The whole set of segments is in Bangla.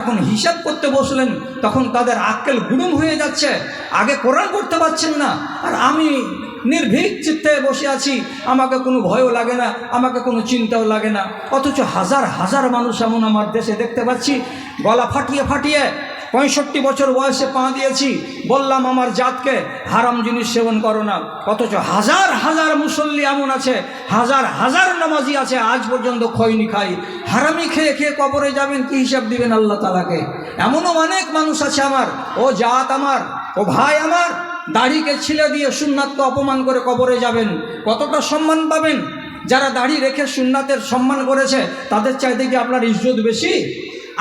যখন হিসাব করতে বসলেন, তখন তাদের আক্কেল গুডুম হয়ে যাচ্ছে। আগে কোরআন করতে পারছেন না, আর আমি নির্ভীক চিত্তে বসে আছি। আমাকে কোনো ভয়ও লাগে না, আমাকে কোনো চিন্তাও লাগে না। অথচ হাজার হাজার মানুষ এমন আমার দেশে দেখতে পাচ্ছি। গলা ফাটিয়ে ফাটিয়ে পঁয়ষট্টি বছর বয়সে পা দিয়েছি, বললাম আমার জাতকে হারাম জিনিস সেবন করো না। অথচ হাজার হাজার মুসল্লি এমন আছে, হাজার হাজার নামাজি আছে, আজ পর্যন্ত খৈনি খাই। হারামি খেয়ে খেয়ে কবরে যাবেন, কি হিসাব দিবেন আল্লাহ তালাকে এমনও অনেক মানুষ আছে আমার, ও জাত আমার, ও ভাই আমার, দাড়িকে ছিলে দিয়ে সুন্নাতকে অপমান করে কবরে যাবেন। কতটা সম্মান পাবেন? যারা দাড়ি রেখে সুন্নাতের সম্মান করেছে, তাদের চাইতে কি আপনার ইজ্জত বেশি?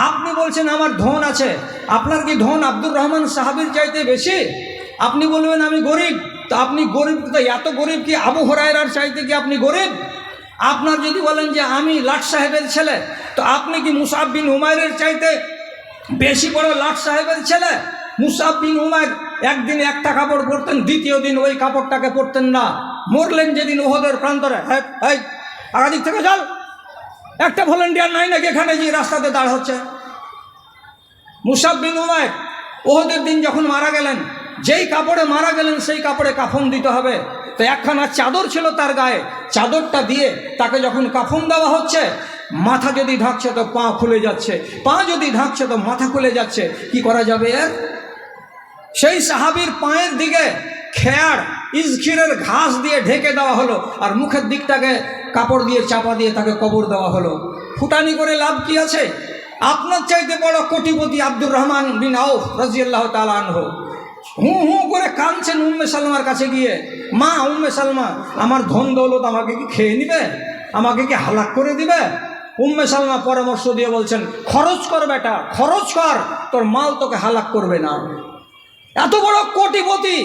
আপনি বলছেন আমার ধন আছে। আপনার কি ধন আব্দুর রহমান সাহাবির চাইতে বেশি? আপনি বলবেন আমি গরিব। তো আপনি গরিব, তো এত গরিব কি আবু হরাইরার চাইতে কি আপনি গরিব? আপনার যদি বলেন যে আমি লাট সাহেবের ছেলে, তো আপনি কি মুসাব বিন চাইতে বেশি বড় লাট সাহেবের ছেলে? মুসাব বিন একদিন একটা কাপড় পরতেন, দ্বিতীয় দিন ওই কাপড়টাকে পরতেন না। মরলেন যেদিন ওহদের প্রান্তরে। হ্যাঁ আগাদিক থেকে চল। একটা ভলেন্টিয়ার নাই নাকি এখানে যে রাস্তাতে দাঁড় হচ্ছে? মুসাব বিন উমায়ের ওহদের দিন যখন মারা গেলেন, যেই কাপড়ে মারা গেলেন, সেই কাপড়ে কাফন দিতে হবে। তো একখানা চাদর ছিল তার গায়ে, চাদরটা দিয়ে তাকে যখন কাফন দেওয়া হচ্ছে, মাথা যদি ঢাকছে তো পা খুলে যাচ্ছে, পা যদি ঢাকছে তো মাথা খুলে যাচ্ছে, কি করা যাবে এর? সেই সাহাবির পায়ের দিকে খেয়ার ইজখিরের ঘাস দিয়ে ঢেকে দেওয়া হলো আর মুখের দিকটাকে কাপড় দিয়ে চাপা দিয়ে তাকে কবর দেওয়া হলো। ফুটানি করে লাভ কি আছে? আপনার চাইতে বড় কোটিপতি আব্দুর রহমান বিন আউফ রাজিয়াল্লাহ তালানহ হু হু করে কাঁদছেন উম্মে সালমার কাছে গিয়ে। মা উম্মে সালমা, আমার ধন দৌলত আমাকে কি খেয়ে নিবে? আমাকে কি হালাক করে দিবে? উম্মে সালমা পরামর্শ দিয়ে বলছেন, খরচ কর বেটা, খরচ কর, তোর মাল তোকে হালাক করবে না। এত বড় কোটিপতি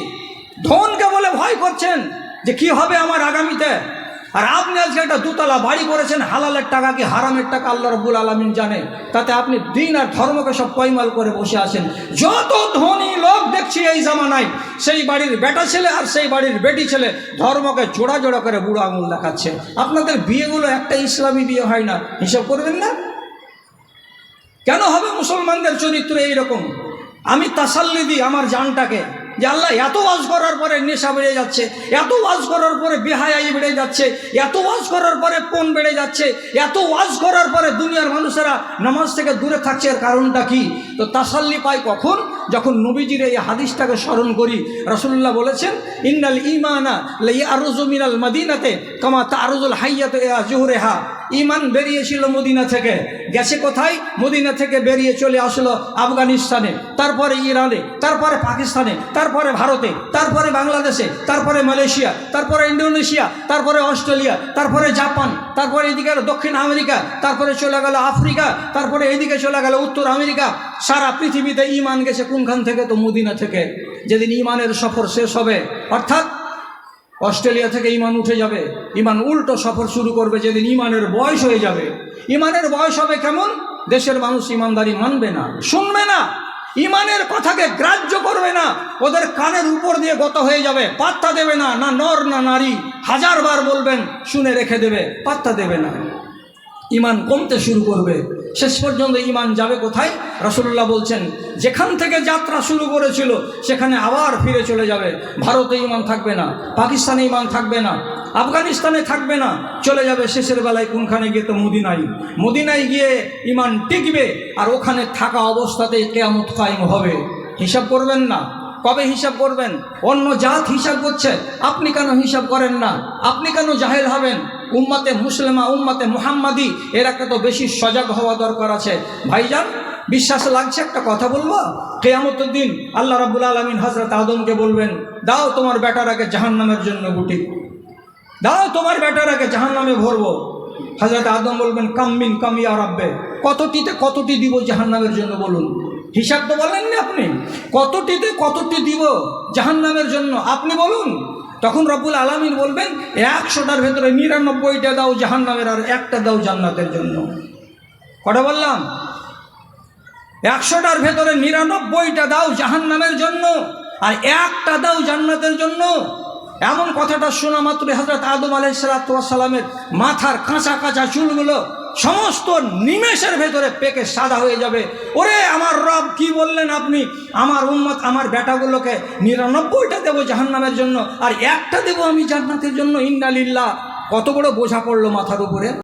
ধনকে বলে ভয় করছেন যে কি হবে আমার আগামীতে? আর আপনি আজকে একটা দুতলা বাড়ি করেছেন, হালালের টাকা কি হারামের টাকা আল্লাহ রব্বুল আলমিন জানে। তাতে আপনি দিন আর ধর্মকে সব পয়মাল করে বসে আছেন। যত ধনী লোক দেখছি এই জামানায়, সেই বাড়ির বেটা ছেলে আর সেই বাড়ির বেটি ছেলে ধর্মকে জোড়া জোড়া করে বুড়ো আঙুল দেখাচ্ছে। আপনাদের বিয়েগুলো একটা ইসলামী বিয়ে হয় না, হিসাব করবেন না? কেন হবে মুসলমানদের চরিত্র এইরকম? আমি তাসাল্লি দিই আমার জানটাকে। যে আল্লাহ এত ওয়াজ করার পরে নেশা বেড়ে যাচ্ছে, এত ওয়াজ করার পরে বেহায়াই বেড়ে যাচ্ছে, এত ওয়াজ করার পরে পণ বেড়ে যাচ্ছে, এত ওয়াজ করার পরে দুনিয়ার মানুষেরা নামাজ থেকে দূরে থাকছে, এর কারণটা কি? তো তাসাল্লি পাই কখন? যখন নবীজির এই হাদিসটাকে স্মরণ করি রসুল্লাহ বলেছেন, ইন্নাল ইমানা লাই আরজু মিনাল মদিনাতে, কামা তারজুল হাইয়াতে জোহরেহা। ইমান বেরিয়েছিল মদিনা থেকে। গেছে কোথায়? মদিনা থেকে বেরিয়ে চলে আসলো আফগানিস্তানে, তারপরে ইরানে, তারপরে পাকিস্তানে, তারপরে ভারতে, তারপরে বাংলাদেশে, তারপরে মালয়েশিয়া, তারপরে ইন্দোনেশিয়া, তারপরে অস্ট্রেলিয়া, তারপরে জাপান, তারপরে এদিকে দক্ষিণ আমেরিকা, তারপরে চলে গেল আফ্রিকা, তারপরে এদিকে চলে গেল উত্তর আমেরিকা। সারা পৃথিবীতে ইমান গেছে কোনখান থেকে? তো মদিনা থেকে। যেদিন ইমানের সফর শেষ হবে, অর্থাৎ অস্ট্রেলিয়া থেকে ইমান উঠে যাবে। ইমান উল্টো সফর শুরু করবে যেদিন ইমানের বয়স হয়ে যাবে। ইমানের বয়স হবে কেমন? দেশের মানুষ ইমানদারি মানবে না, শুনবে না। ইমানের কথাকে গ্রাহ্য করবে না। ওদের কানের উপর দিয়ে গত হয়ে যাবে, পাত্তা দেবে না। না নর, না নারী। হাজারবার বলবেন, শুনে রেখে দেবে, পাত্তা দেবে না। ইমান কমতে শুরু করবে। শেষ পর্যন্ত ইমান যাবে কোথায়? রসুল্লাহ বলছেন, যেখান থেকে যাত্রা শুরু করেছিল, সেখানে আবার ফিরে চলে যাবে। ভারতে ইমান থাকবে না, পাকিস্তানে ইমান থাকবে না, আফগানিস্তানে থাকবে না, চলে যাবে শেষের বেলায় কোনখানে গিয়ে? তো মদিনাই মদিনায় গিয়ে ইমান টিকবে, আর ওখানে থাকা অবস্থাতেই কেয়ামত কায়েম হবে। হিসাব করবেন না। কবে হিসাব করবেন? অন্য জাত হিসাব করছে। আপনি কেন হিসাব করেন না? আপনি কেন জাহেল হবেন? উম্মাতে মুসলিমা, উম্মাতে মুহাম্মাদি, এর একটা তো বেশি সজাগ হওয়া দরকার আছে। ভাইজান, বিশ্বাস লাগছে একটা কথা বলব? কেয়ামতের দিন আল্লাহ রাবুল আলমিন হজরত আদমকে বলবেন, দাও তোমার বেটারাকে জাহান নামের জন্য গুটি। দাও তোমার বেটারাকে জাহান নামে ভরবো। হজরত আদম বলবেন কাম্মিন কামিয়া রাব্বে। কতটিতে কতটি দিব জাহান নামের জন্য বলুন? হিসাব তো বলেননি আপনি। কতটিতে কতটি দিব জাহান নামের জন্য? আপনি বলুন। তখন রব্বুল আলমিন বলবেন, একশোটার ভেতরে নিরানব্বইটা দাও জাহান্নামের আর একটা দাও জান্নাতের জন্য। কটা বললাম? একশোটার ভেতরে নিরানব্বইটা দাও জাহান্নামের জন্য আর একটা দাও জান্নাতের জন্য। এমন কথাটা শোনা মাত্র হজরত আদম আলাইসালামের মাথার কাঁচা কাঁচা চুলগুলো সমস্ত নিমেষের ভেতরে পেকে সাদা হয়ে যাবে। ওরে, আমার রব কি বললেন আপনি? আমার উম্মত আমার বেটাগুলোকে নিরানব্বইটা দেবো জাহান্নামের জন্য, আর একটা দেবো আমি জান্নাতের জন্য। ইন্ডালিল্লা কত বড় বোঝা পড়ল মাথার উপরে।